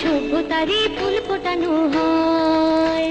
সভ্যতারে ফুল ফোটানো হয়।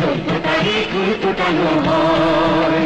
সভ্যতারই ফোটানো হয়